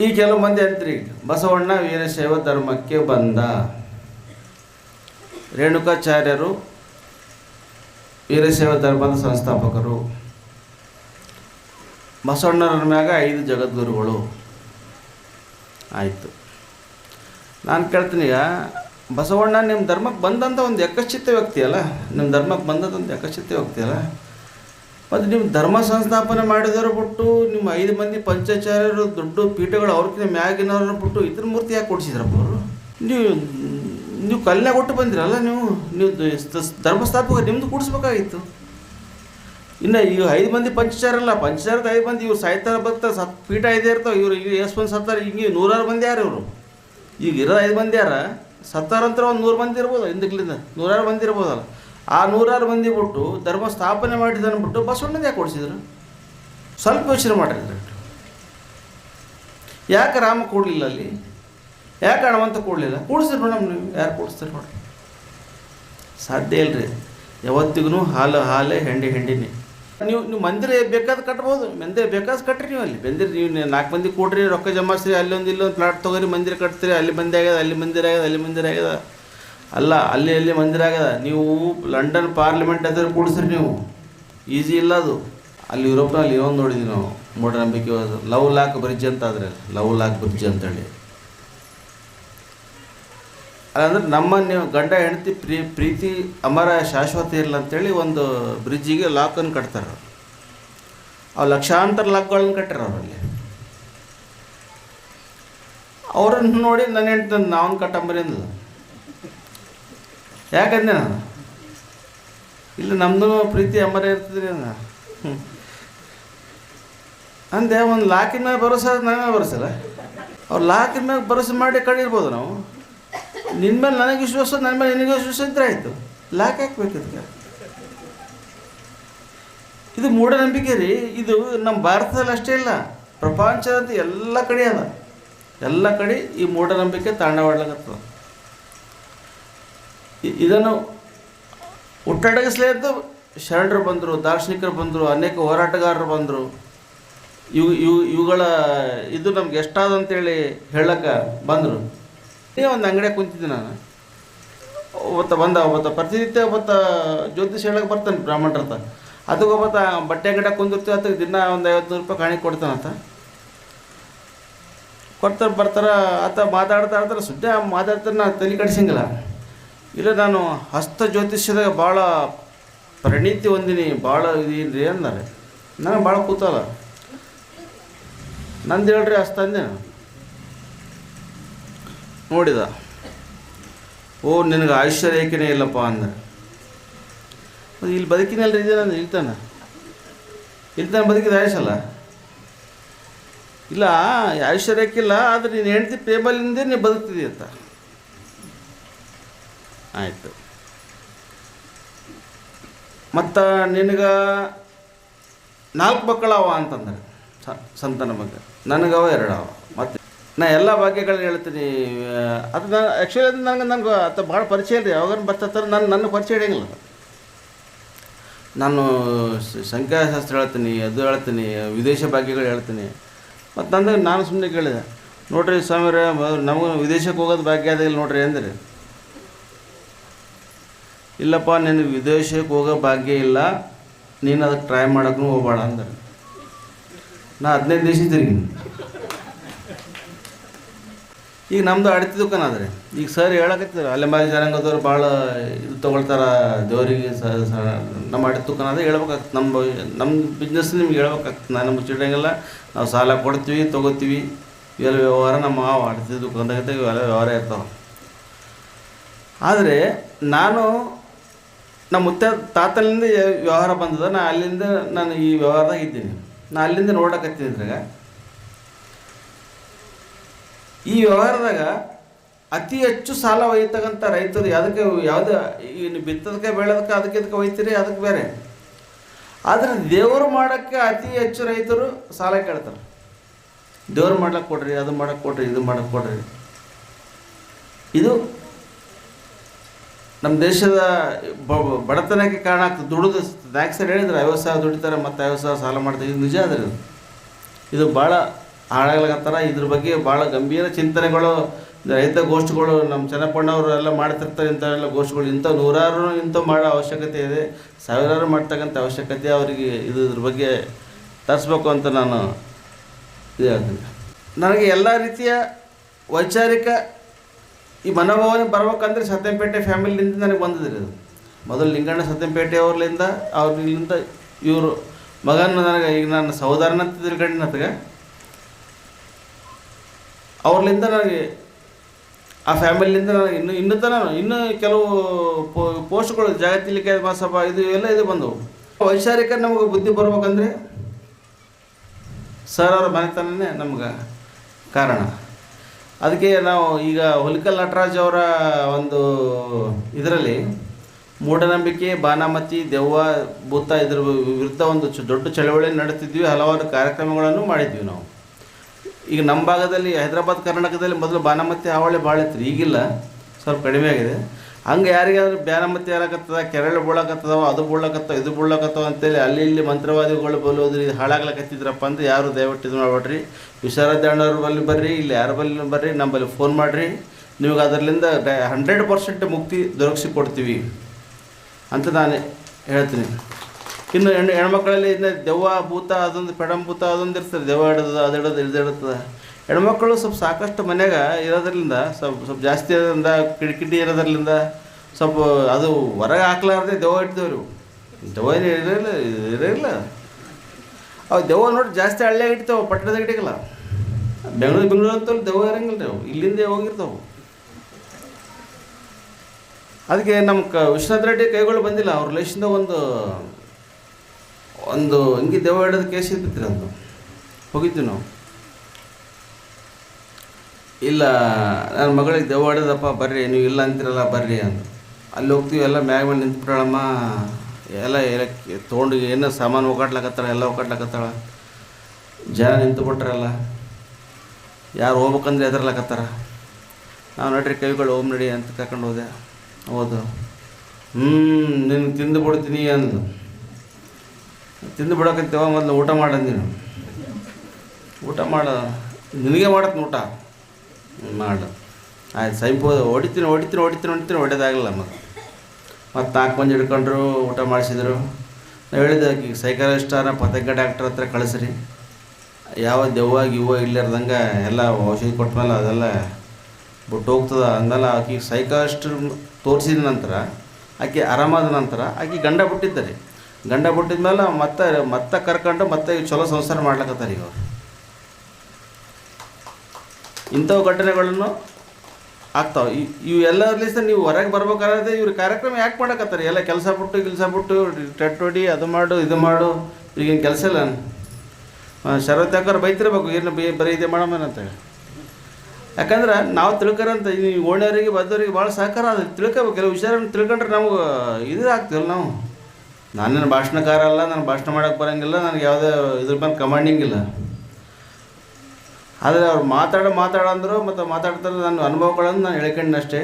ಈ ಕೆಲವು ಮಂದಿ ಅಂತ್ರಿ, ಬಸವಣ್ಣ ವೀರಶೈವ ಧರ್ಮಕ್ಕೆ ಬಂದ. ರೇಣುಕಾಚಾರ್ಯರು ವೀರಶೈವ ಧರ್ಮದ ಸಂಸ್ಥಾಪಕರು. ಬಸವಣ್ಣರ ಮ್ಯಾಗ ಐದು ಜಗದ್ಗುರುಗಳು. ಆಯಿತು. ನಾನು ಕೇಳ್ತೀನಿ ಈಗ, ಬಸವಣ್ಣ ನಿಮ್ಮ ಧರ್ಮಕ್ಕೆ ಬಂದಂಥ ಒಂದು ಯಕಶ್ಚಿತ್ತ ವ್ಯಕ್ತಿ ಅಲ್ಲ? ನಿಮ್ಮ ಧರ್ಮಕ್ಕೆ ಬಂದಂಥ ಒಂದು ಯಕಶ್ಚಿತ್ತ ವ್ಯಕ್ತಿ ಅಲ್ಲ? ಮತ್ತು ನಿಮ್ಮ ಧರ್ಮ ಸಂಸ್ಥಾಪನೆ ಮಾಡಿದವರು ಬಿಟ್ಟು ನಿಮ್ಮ ಐದು ಮಂದಿ ಪಂಚಾಚಾರ್ಯರು ದೊಡ್ಡ ಪೀಠಗಳು ಅವ್ರಕ್ಕಿಂತ ಮ್ಯಾಗಿನವ್ರನ್ನ ಬಿಟ್ಟು ಇದ್ರ ಮೂರ್ತಿ ಯಾಕೆ ಕೊಡಿಸಿದ್ರಪ್ಪ ಅವರು? ನೀವು ನೀವು ಕಲ್ಯಾಣ ಕೊಟ್ಟು ಬಂದಿರಲ್ಲ ನೀವು? ನೀವು ಧರ್ಮಸ್ಥಾಪಕ ನಿಮ್ಮದು ಕೂಡಿಸ್ಬೇಕಾಗಿತ್ತು. ಇನ್ನು ಈಗ ಐದು ಮಂದಿ ಪಂಚಚಾರಲ್ಲ ಪಂಚಚಾರದ ಐದು ಮಂದಿ ಇವ್ರು ಸಾಯ್ತಾರ ಬರ್ತಾರೆ ಸತ್ ಪೀಠ ಐದೇ ಇರ್ತಾವೆ, ಇವ್ರು ಈಗ ಎಷ್ಟು ಮಂದಿ ಸತ್ತಾರೆ, ಹಿಂಗೆ ನೂರಾರು ಮಂದಿ ಯಾರು ಇವರು? ಈಗ ಇರೋ ಐದು ಮಂದಿ ಯಾರ? ಸತ್ತಾರಂತರ ಒಂದು ನೂರು ಮಂದಿ ಇರ್ಬೋದು, ಹಿಂದಕ್ಲಿಂದ ನೂರಾರು ಮಂದಿ ಇರ್ಬೋದಲ್ಲ. ಆ ನೂರಾರು ಮಂದಿ ಬಿಟ್ಟು ಧರ್ಮ ಸ್ಥಾಪನೆ ಮಾಡಿದ್ದನ್ನು ಬಿಟ್ಟು ಬಸವಣ್ಣನ ಯಾಕೆ ಕೊಡಿಸಿದ್ರು ಸ್ವಲ್ಪ ಯೋಚನೆ ಮಾಡಿದ್ರು ಯಾಕೆ ರಾಮ ಕೂಡಲಿಲ್ಲ ಅಲ್ಲಿ? ಯಾಕೆ ಹಣವಂತ ಕೂಡಲಿಲ್ಲ? ಕೂಡಿಸಿದ್ರು ಮೇಡಮ್ ನೀವು, ಯಾರು ಕೂಡಿಸ್ತಾರೆ ನೋಡಿ ಸಾಧ್ಯ ಇಲ್ಲರಿ ಯಾವತ್ತಿಗೂ ಹಾಲು ಹಾಲೇ ಹೆಂಡಿ ಹೆಂಡಿನಿ. ನೀವು ನೀವು ಮಂದಿರ ಬೇಕಾದ ಕಟ್ಬೋದು, ಮಂದಿರ ಬೇಕಾದ ಕಟ್ಟ್ರಿ ನೀವು ಅಲ್ಲಿ. ಮಂದಿರ ನೀವು ನಾಲ್ಕು ಮಂದಿ ಕೊಡ್ರಿ, ರೊಕ್ಕ ಜಮಾಸ್ರಿ ಅಲ್ಲೊಂದು ಇಲ್ಲೊಂದು ಪ್ಲಾಟ್ ತೊಗೊರಿ, ಮಂದಿರ ಕಟ್ತೀರಿ ಅಲ್ಲಿ ಮಂದಿ ಆಗ್ಯದ, ಅಲ್ಲಿ ಮಂದಿರ ಆಗ್ಯದ, ಅಲ್ಲಿ ಮಂದಿರ ಆಗ್ಯದ. ಅಲ್ಲ, ಅಲ್ಲಿ ಅಲ್ಲಿ ಮಂದಿರ ಆಗ್ಯದ ನೀವು ಲಂಡನ್ ಪಾರ್ಲಿಮೆಂಟ್ ಅದ್ರ ಕೂಡಿಸ್ರಿ ನೀವು. ಈಸಿ ಇಲ್ಲ ಅದು. ಅಲ್ಲಿ ಯುರೋಪ್ನಲ್ಲಿ ಇನ್ನೊಂದು ನೋಡಿದ್ವಿ ನಾವು. ಮೂಢನಂಬಿಕೆ ಲವ್ ಲಾಕ್ ಬ್ರಿಡ್ಜ್ ಅಂತ ಆದರೆ. ಲವ್ ಲಾಕ್ ಬ್ರಿಡ್ಜ್ ಅಂತೇಳಿ. ಅಂದರೆ ನಮ್ಮ ನೀವು ಗಂಡ, ಹೆಂಡತಿ, ಪ್ರೀ, ಪ್ರೀತಿ ಅಮರ ಶಾಶ್ವತ ಇರಲ್ಲ ಅಂತೇಳಿ ಒಂದು ಬ್ರಿಡ್ಜಿಗೆ ಲಾಕನ್ನು ಕಟ್ತಾರೆ ಅವ್ರು. ಲಕ್ಷಾಂತರ ಲಾಕ್ಗಳನ್ನು ಕಟ್ಟಾರ ಅವರಲ್ಲಿ ಅವರನ್ನು ನೋಡಿ ನನ್ನ ಹೆಂಡ್ತಿ ನಾವನ್ನು ಕಟ್ಟಂಬರಿ ಅಂದಳು ಯಾಕಂದೆ ನಾನು? ಇಲ್ಲ ನಮ್ಮದು ಪ್ರೀತಿ ಅಮರ ಇರ್ತದ್ರಿ ಅಂದ. ಅಂದೆ, ಒಂದು ಲಾಕಿನ ಮ್ಯಾಗ ಭರೋಸೆ ನನಗೆ ಮೇಲೆ ಭರೋಸಲ್ಲ ಅವ್ರು ಲಾಕಿನ ಮ್ಯಾಗ ಭರೋಸೆ ಮಾಡಿ ಕಡಿರ್ಬೋದು ನಾವು. ನಿನ್ನ ಮೇಲೆ ನನಗೆ ವಿಶ್ವಾಸ ನನ್ನ ಮೇಲೆ ನಿನಗೆ ವಿಶ್ವಾಸ ಇದ್ರೆ ಆಯಿತು. ಲಾಕ್ ಹಾಕ್ಬೇಕು ಇದಕ್ಕೆ ಇದು ಮೂಢನಂಬಿಕೆ ರೀ. ಇದು ನಮ್ಮ ಭಾರತದಲ್ಲಿ ಅಷ್ಟೇ ಇಲ್ಲ. ಪ್ರಪಂಚದಂತ ಎಲ್ಲ ಕಡೆ ಅದ. ಎಲ್ಲ ಕಡೆ ಈ ಮೂಢನಂಬಿಕೆ ತಾಂಡವಾಡ್ಲಾಗತ್ತದ. ಇದನ್ನು ಅಂತ ಶರಣರು ಬಂದರು, ದಾರ್ಶನಿಕರು ಬಂದರು, ಅನೇಕ ಹೋರಾಟಗಾರರು ಬಂದರು. ಇವು ಇವು, ಇವುಗಳ ಇದು ನಮ್ಗೆ ಎಷ್ಟಾದ ಅಂತೇಳಿ ಹೇಳಕ್ಕೆ ಬಂದರು. ಏ ಒಂದು ಅಂಗಡಿಯಾಗ ಕುಂತಿದ್ದೆ ನಾನು. ಒಬ್ಬತ್ತ ಬಂದ, ಒಬ್ಬತ್ತ ಪ್ರತಿನಿತ್ಯ ಒಬ್ಬತ್ತ ಜ್ಯೋತಿಷ್ ಹೇಳಕ್ಕೆ ಬರ್ತಾನೆ ಬ್ರಾಹ್ಮಣರ ಹತ್ರ. ಅದಕ್ಕೆ ಒಬ್ಬತ್ತ ಬಟ್ಟೆ ಅಂಗಡಿಯಾಗ ಕುಂದಿರ್ತೀವಿ, ಅದಕ್ಕೆ ದಿನ ಒಂದು ಐವತ್ತು ನೂರು ರೂಪಾಯಿ ಕೊಡ್ತಾನೆ ಕೊಡ್ತಾನಂತ ಕೊಡ್ತಾರೆ, ಬರ್ತಾರೆ, ಆತ ಮಾತಾಡ್ತಾ ಇರ್ತಾರೆ ಸುದ್ದಿ ಮಾತಾಡ್ತಾರೆ ನಾನು ತಲೆ ಕಡಿಸಂಗಿಲ್ಲ. ಇಲ್ಲ, ನಾನು ಹಸ್ತ ಜ್ಯೋತಿಷ್ಯದಾಗ ಭಾಳ ಪರಿಣಿತಿ ಹೊಂದಿನಿ. ಭಾಳ ಇದೀನಿ ರೀ ಅಂದಾರೆ? ನನಗೆ ಭಾಳ ಕೂತಲ್ಲ. ನಂದು ಹೇಳ್ರಿ ಹಸ್ತ ಅಂದೆ ನೋಡಿದ. ಓ, ನಿನಗೆ ಆಯುಷ್ಯ ಏಕೆನೇ ಇಲ್ಲಪ್ಪ ಅಂದ್ರೆ ಅದು ಇಲ್ಲಿ ಬದುಕಿನಲ್ಲಿ ಇದೆ ನಾನು ಇಲ್ತಾನೆ ಇಲ್ತಾನೆ ಬದುಕಿದ ಆಯುಷಲ್ಲ ಇಲ್ಲ ಆಯುಷ್ಯ ಇಲ್ಲ, ಆದರೆ ನೀನು ಹೆಂಡ್ತಿ ಪ್ರೇಮಲಿಂದೇ ನೀನು ಬದುಕ್ತಿದಿ ಅಂತ. ಆಯಿತು. ಮತ್ತು ನಿನಗೆ ನಾಲ್ಕು ಮಕ್ಕಳವ ಅಂತಂದ್ರೆ, ಸ- ಸಂತಾನ ಮಗ ನನಗವ ಎರಡು ಅವ. ಮತ್ತು ನಾ ಎಲ್ಲ ಭಾಗ್ಯಗಳನ್ನ ಹೇಳ್ತೀನಿ. ಅದು ನಾನು ಆ್ಯಕ್ಚುಲಿ ಅದು ನನಗೆ ನನಗೆ ಅದು ಭಾಳ ಪರಿಚಯ ಇಲ್ಲ ಯಾವಾಗ ಬರ್ತಾರೆ ನಾನು, ನನ್ನ ಪರಿಚಯ ಇಡಂಗಿಲ್ಲ. ನಾನು ಸಂಖ್ಯಾಶಾಸ್ತ್ರ ಹೇಳ್ತೀನಿ, ಅದು ಹೇಳ್ತೀನಿ, ವಿದೇಶ ಭಾಗ್ಯಗಳು ಹೇಳ್ತೀನಿ. ಮತ್ತು ನಂದು ನಾನು ಸುಮ್ಮನೆ ಕೇಳಿದೆ. ನೋಡ್ರಿ ಸ್ವಾಮಿರೇ ನಮಗೆ ವಿದೇಶಕ್ಕೆ ಹೋಗೋದು ಭಾಗ್ಯ ಅದಿಲ್ಲ ನೋಡ್ರಿ ಅಂದರೆ. ಇಲ್ಲಪ್ಪ ನಿನಗೆ ವಿದೇಶಕ್ಕೆ ಹೋಗೋ ಭಾಗ್ಯ ಇಲ್ಲ. ನೀನು ಅದಕ್ಕೆ ಟ್ರೈ ಮಾಡೋಕ್ಕೂ ಹೋಗ್ಬೇಡ ಅಂದ್ರೆ. ನಾ ಹದಿನೈದು ದೇಶ ತಿರುಗಿನಿ. ಈಗ ನಮ್ಮದು ಅಡತಿ ಕನಾದ್ರೆ ಈಗ ಸರ್ ಹೇಳಕತ್ತಿದ್ರು ಅಲೆಮಾರಿ ಜನಾಂಗದವ್ರು ಭಾಳ ಇದು ತೊಗೊಳ್ತಾರ, ದೇವರಿಗೆ ಸ ನಮ್ಮ ಅಡತಿ ಅದ ಹೇಳ್ಬೇಕಾಗ್ತದೆ. ನಮ್ಮ ನಮ್ಮ ಬಿಸ್ನೆಸ್ ನಿಮ್ಗೆ ಹೇಳ್ಬೇಕಾಗ್ತದೆ. ನಾನು ಮುಚ್ಚಿಡಂಗಿಲ್ಲ. ನಾವು ಸಾಲ ಕೊಡ್ತೀವಿ, ತೊಗೋತೀವಿ. ಇವೆಲ್ಲ ವ್ಯವಹಾರ ನಮ್ಮ ಮಾವ ಅಡತಿ ದುಕಾನದಾಗ ಇವೆಲ್ಲ ವ್ಯವಹಾರ ಇರ್ತಾವೆ. ಆದರೆ ನಾನು ನಮ್ಮ ಮುತ್ತ ತಾತಲಿಂದ ವ್ಯವಹಾರ ಬಂದದ. ನಾ ಅಲ್ಲಿಂದ ನಾನು ಈ ವ್ಯವಹಾರದಾಗ ಇದ್ದೀನಿ. ನಾ ಅಲ್ಲಿಂದ ನೋಡಕತ್ತೀನಿ ಇದ್ರಾಗ. ಈ ವ್ಯವಹಾರದಾಗ ಅತಿ ಹೆಚ್ಚು ಸಾಲ ಒಯ್ತಕ್ಕಂಥ ರೈತರು ಯಾವುದಕ್ಕೆ ಯಾವುದು ಇನ್ನು ಬಿತ್ತದಕ್ಕೆ ಬೆಳೆದಕ್ಕೆ ಅದಕ್ಕೆ ಇದಕ್ಕೆ ಒಯ್ತೀರಿ, ಅದಕ್ಕೆ ಬೇರೆ. ಆದರೆ ದೇವರು ಮಾಡೋಕ್ಕೆ ಅತಿ ಹೆಚ್ಚು ರೈತರು ಸಾಲ ಕೇಳ್ತಾರೆ. ದೇವ್ರು ಮಾಡ್ಲಕ್ಕೆ ಕೊಡ್ರಿ, ಅದು ಮಾಡಕ್ಕೆ ಕೊಡ್ರಿ, ಇದು ಮಾಡಕ್ಕೆ ಕೊಡ್ರಿ. ಇದು ನಮ್ಮ ದೇಶದ ಬಡತನಕ್ಕೆ ಕಾರಣ ಆಗ್ತದೆ, ದುಡಿದು ಸಲ ಹೇಳಿದ್ರೆ ಐವತ್ತು ಸಾವಿರ ದುಡಿತಾರೆ, ಮತ್ತು ಐವತ್ತು ಸಾವಿರ ಸಾಲ ಮಾಡ್ತಾರೆ, ಇದು ನಿಜ ಅದ್ರಿ ಇದು ಭಾಳ ಹಾಳಾಗ್ಲಕತ್ತಾರ, ಇದ್ರ ಬಗ್ಗೆ ಭಾಳ ಗಂಭೀರ ಚಿಂತನೆಗಳು ರೈತ ಗೋಷ್ಠಿಗಳು ನಮ್ಮ ಚೆನ್ನಪ್ಪಣ್ಣವರು ಎಲ್ಲ ಮಾಡ್ತಿರ್ತಾರೆ ಇಂಥವೆಲ್ಲ ಗೋಷ್ಠಿಗಳು, ಇಂಥ ನೂರಾರು, ಇಂಥ ಮಾಡೋ ಅವಶ್ಯಕತೆ ಇದೆ, ಸಾವಿರಾರು ಮಾಡ್ತಕ್ಕಂಥ ಅವಶ್ಯಕತೆ ಅವರಿಗೆ ಇದು ಇದ್ರ ಬಗ್ಗೆ ತರಿಸ್ಬೇಕು ಅಂತ ನಾನು ಇದು ನನಗೆ ಎಲ್ಲ ರೀತಿಯ ವೈಚಾರಿಕ ಈ ಮನೋಭಾವನೆ ಬರ್ಬೇಕಂದ್ರೆ ಸತ್ಯಂಪೇಟೆ ಫ್ಯಾಮಿಲಿಯಿಂದ ನನಗೆ ಬಂದಿದ್ರಿ ಅದು. ಮೊದಲು ಲಿಂಗಣ್ಣ ಸತ್ಯಂಪೇಟೆ ಅವ್ರಲಿಂದ ಅವ್ರಲಿಂದ ಇವರು ಮಗನ ನನಗೆ, ಈಗ ನನ್ನ ಸಹೋದರನ ಅತ್ಗೆ ಅವ್ರಲಿಂದ ನನಗೆ ಆ ಫ್ಯಾಮಿಲಿಯಿಂದ ನನಗೆ ಇನ್ನು, ಇನ್ನೂ ತನ ಇನ್ನೂ ಕೆಲವು ಪೋ, ಪೋಸ್ಟ್ಗಳು ಜಾಗತಿಲಿಕೆ ಮಹಾಸಭಾ, ಇದು ಎಲ್ಲ ಇದು ಬಂದವು. ವೈಚಾರಿಕ ನಮಗೆ ಬುದ್ಧಿ ಬರ್ಬೇಕಂದ್ರೆ ಸರ್ ಅವರ ಮನೆತನನೇ ನಮ್ಗೆ ಕಾರಣ. ಅದಕ್ಕೆ ನಾವು ಈಗ ಹುಲಿಕಲ್ ನಟರಾಜ್ ಅವರ ಒಂದು ಇದರಲ್ಲಿ ಮೂಢನಂಬಿಕೆ ಬಾನಾಮತಿ ದೆವ್ವ, ಭೂತ ಇದ್ರ ವಿರುದ್ಧ ಒಂದು ದೊಡ್ಡ ಚಳವಳಿ ನಡೆಸಿದ್ವಿ ಹಲವಾರು ಕಾರ್ಯಕ್ರಮಗಳನ್ನು ಮಾಡಿದ್ವಿ ನಾವು. ಈಗ ನಮ್ಮ ಭಾಗದಲ್ಲಿ ಹೈದರಾಬಾದ್, ಕರ್ನಾಟಕದಲ್ಲಿ ಮೊದಲು ಬಾನಾಮತಿ ಹಾವಳಿ ಭಾಳ ಇತ್ತು, ಈಗಿಲ್ಲ, ಸ್ವಲ್ಪ ಕಡಿಮೆ ಆಗಿದೆ. ಹಂಗೆ ಯಾರಿಗಾದ್ರೂ ಬ್ಯಾನಮತಿ ಹಾರಕತ್ತದ ಕೆರಳು ಬೀಳಕತ್ತದವ, ಅದು ಬೀಳಕತ್ತವ ಇದು ಬೀಳಕತ್ತವ ಅಂತೇಳಿ ಅಲ್ಲಿ ಇಲ್ಲಿ ಮಂತ್ರವಾದಿಗಳು ಬಲ್ಲೋದ್ರಿ, ಹಾಳಾಗ್ಲಕತ್ತಿದ್ರಪ್ಪ ಅಂತ ಯಾರು ದಯವಿಟ್ಟು ಇದು ಮಾಡ್ಬೇಡ್ರಿ ವಿಶಾರದಣ್ಣವ್ರ ಬಲ್ಲಿ ಬರ್ರಿ, ಇಲ್ಲಿ ಯಾರ ಬಲ್ಲಿ ಬರ್ರಿ ನಮ್ಮಲ್ಲಿ ಫೋನ್ ಮಾಡಿರಿ. ನಿಮಗೆ ಅದರಲ್ಲಿಂದ ಹಂಡ್ರೆಡ್ ಪರ್ಸೆಂಟ್ ಮುಕ್ತಿ ದೊರಕಿಸಿ ಕೊಡ್ತೀವಿ ಅಂತ ನಾನು ಹೇಳ್ತೀನಿ. ಇನ್ನು ಹೆಣ್ಣು ಹೆಣ್ಮಕ್ಳಲ್ಲಿ ಇನ್ನು ದೆವ್ವ ಭೂತ ಅದೊಂದು ಪೆಡಂಭೂತ ಅದೊಂದು ಇರ್ತದೆ ದೆವ್ವ ಹಿಡಿದು ಅದು ಹಿಡಿದು ಇದು ಹಿಡಿತದೆ ಹೆಣ್ಮಕ್ಳು ಸ್ವಲ್ಪ ಸಾಕಷ್ಟು ಮನ್ಯಾಗ ಇರೋದ್ರಿಂದ ಸ್ವಲ್ಪ ಸ್ವಲ್ಪ ಜಾಸ್ತಿ ಇರೋದ್ರಿಂದ ಕಿಡಿಕಿಡಿ ಇರೋದ್ರಿಂದ ಸ್ವಲ್ಪ ಅದು ಹೊರಗೆ ಹಾಕ್ಲಾರ್ದೆ ದೆವ್ವ ಇಟ್ಟಿದ್ದೇವೆ ರೀ ದೆವ್ವ ಇರಲಿಲ್ಲ ಇರಲಿಲ್ಲ ಅವು ದೆವ್ವ ನೋಡಿ ಜಾಸ್ತಿ ಹಳ್ಳಿಯಾಗ ಇಡ್ತಾವೆ ಪಟ್ಟಣದಾಗ ಇಟ್ಟಿಗಲ್ಲ ಬೆಂಗಳೂರು ಬೆಂಗಳೂರು ಅಂತ ದೆವ್ವ ಇರಂಗಿಲ್ಲ ರೀ ಇಲ್ಲಿಂದ ಹೋಗಿರ್ತಾವೆ. ಅದಕ್ಕೆ ನಮ್ಮ ಕ ವಿಶ್ವನಾಥ್ ರೆಡ್ಡಿ ಕೈಗಳು ಬಂದಿಲ್ಲ, ಅವ್ರ ರಿಲೇಷನ್ದ ಒಂದು ಒಂದು ಹಿಂಗೆ ದೆವ್ವ ಇಡೋದು ಕೇಸ್ ಇರ್ತಿತ್ತು ಅದು ಹೋಗಿದ್ವಿ ನಾವು. ಇಲ್ಲ, ನನ್ನ ಮಗಳಿಗೆ ದೆವ್ವ ಹೊಡೆದಪ್ಪ ಬರ್ರಿ, ನೀವು ಇಲ್ಲ ಅಂತೀರಲ್ಲ, ಬರ್ರಿ ಅಂತ. ಅಲ್ಲಿ ಹೋಗ್ತೀವಿ, ಎಲ್ಲ ಮ್ಯಾಗ ಮೇಲೆ ನಿಂತ್ಬಿಡಮ್ಮ ಎಲ್ಲ ಎಲ್ಲ ತೊಗೊಂಡು ಏನು ಸಾಮಾನು ಒಗ್ಗಾಡ್ಲಕತ್ತಾಳ ಎಲ್ಲ ಒಗ್ಗಾಟ್ಲಕತ್ತಾಳ. ಜನ ನಿಂತು ಯಾರು ಹೋಗ್ಬೇಕಂದ್ರೆ ಎದರ್ಲಕತ್ತಾರ ನಾವು ನಡ್ರಿ ಕೈಗಳು ಓಮ್ ನಡಿ ಅಂತ ಕರ್ಕೊಂಡು ಹೋದೆ. ಹೌದು. ಹ್ಞೂ ನಿನ್ನ ತಿಂದು ಬಿಡ್ತೀನಿ ಅಂದು ತಿಂದು ಬಿಡೋಕಂತೇವ ಮೊದಲು, ಊಟ ಮಾಡಂದಿನ ಊಟ ಮಾಡ, ನಿನಗೆ ಮಾಡತ್ತೆ ಊಟ. ಮಾಡು. ಆಯ್ತು, ಸೈಪ್ ಹೊಡಿತೀನಿ ಹೊಡಿತೀನಿ ಹೊಡಿತೀನಿ ಹೊಡಿತೀನಿ ಹೊಡೆದಾಗಲ್ಲ ಮತ್ತೆ ಮತ್ತು ನಾಲ್ಕು ಮಂದಿ ಹಿಡ್ಕೊಂಡ್ರು, ಊಟ ಮಾಡಿಸಿದ್ರು. ನಾವು ಹೇಳಿದ್ದೆ ಈಗ ಸೈಕಾಲಜಿಸ್ಟಾರ ಪತಂಗ ಡಾಕ್ಟ್ರ್ ಹತ್ರ ಕಳಿಸ್ರಿ. ಯಾವ ದೆವ್ವ, ಗಿವ್ವ ಇಲ್ಲರ್ದಂಗೆ ಎಲ್ಲ ಔಷಧಿ ಕೊಟ್ಮೇಲೆ ಅದೆಲ್ಲ ಬಿಟ್ಟು ಹೋಗ್ತದ ಅಂದಲ್ಲ. ಆಕಿ ಸೈಕಾಲಜಿಸ್ಟ್ ತೋರಿಸಿದ ನಂತರ, ಆಕೆ ಆರಾಮಾದ ನಂತರ ಆಕೆ ಗಂಡ ಬಿಟ್ಟಿದ್ದಾರೆ ಗಂಡ ಬಿಟ್ಟಿದ ಮೇಲೆ ಮತ್ತೆ ಮತ್ತೆ ಕರ್ಕೊಂಡು ಮತ್ತೆ ಚಲೋ ಸಂಸಾರ ಮಾಡ್ಲಕತ್ತಾರೆ ಇವರು ಇಂಥವು ಘಟನೆಗಳನ್ನು ಆಗ್ತಾವೆ. ಇವು ಎಲ್ಲರ್ಲಿಸ ನೀವು ಹೊರಗೆ ಬರ್ಬೇಕಾದ್ರೆ ಇವ್ರ ಕಾರ್ಯಕ್ರಮ ಯಾಕೆ ಮಾಡಕತ್ತಾರೆ? ಎಲ್ಲ ಕೆಲಸ ಬಿಟ್ಟು ಕೆಲಸ ಬಿಟ್ಟು ಟೆಟ್ ಹೊಡಿ, ಅದು ಮಾಡು, ಇದು ಮಾಡು, ಈಗೇನು ಕೆಲಸ ಇಲ್ಲ ಶರತ್ಯಾಕರ್ ಬೈತಿರ್ಬೇಕು? ಏನು ಬೇ ಬರೀ ಇದೆ ಅಂತೇಳಿ ಯಾಕಂದ್ರೆ ನಾವು ತಿಳ್ಕರಂತ, ಈ ಓಣ್ಯವರಿಗೆ ಬದ್ದವರಿಗೆ ಭಾಳ ಸಹಕಾರ ಅದು ತಿಳ್ಕೊಬೇಕು, ಕೆಲವು ವಿಚಾರ ತಿಳ್ಕೊಂಡ್ರೆ ನಮ್ಗೆ ಇದು ಆಗ್ತೀವಲ್ಲ ನಾವು. ನಾನೇನು ಭಾಷಣಕಾರ ಅಲ್ಲ, ನಾನು ಭಾಷಣ ಮಾಡೋಕ್ಕೆ ಬರೋಂಗಿಲ್ಲ, ನನಗೆ ಯಾವುದೇ ಇದ್ರ ಬಂದು ಕಮಾಂಡಿಂಗ್ ಇಲ್ಲ. ಆದರೆ ಅವ್ರು ಮಾತಾಡೋ ಮಾತಾಡಂದ್ರು ಮತ್ತು ಮಾತಾಡ್ತಾರೆ ನನ್ನ ಅನುಭವಗಳನ್ನು ನಾನು ಹೇಳ್ಕೊಂಡೆ ಅಷ್ಟೇ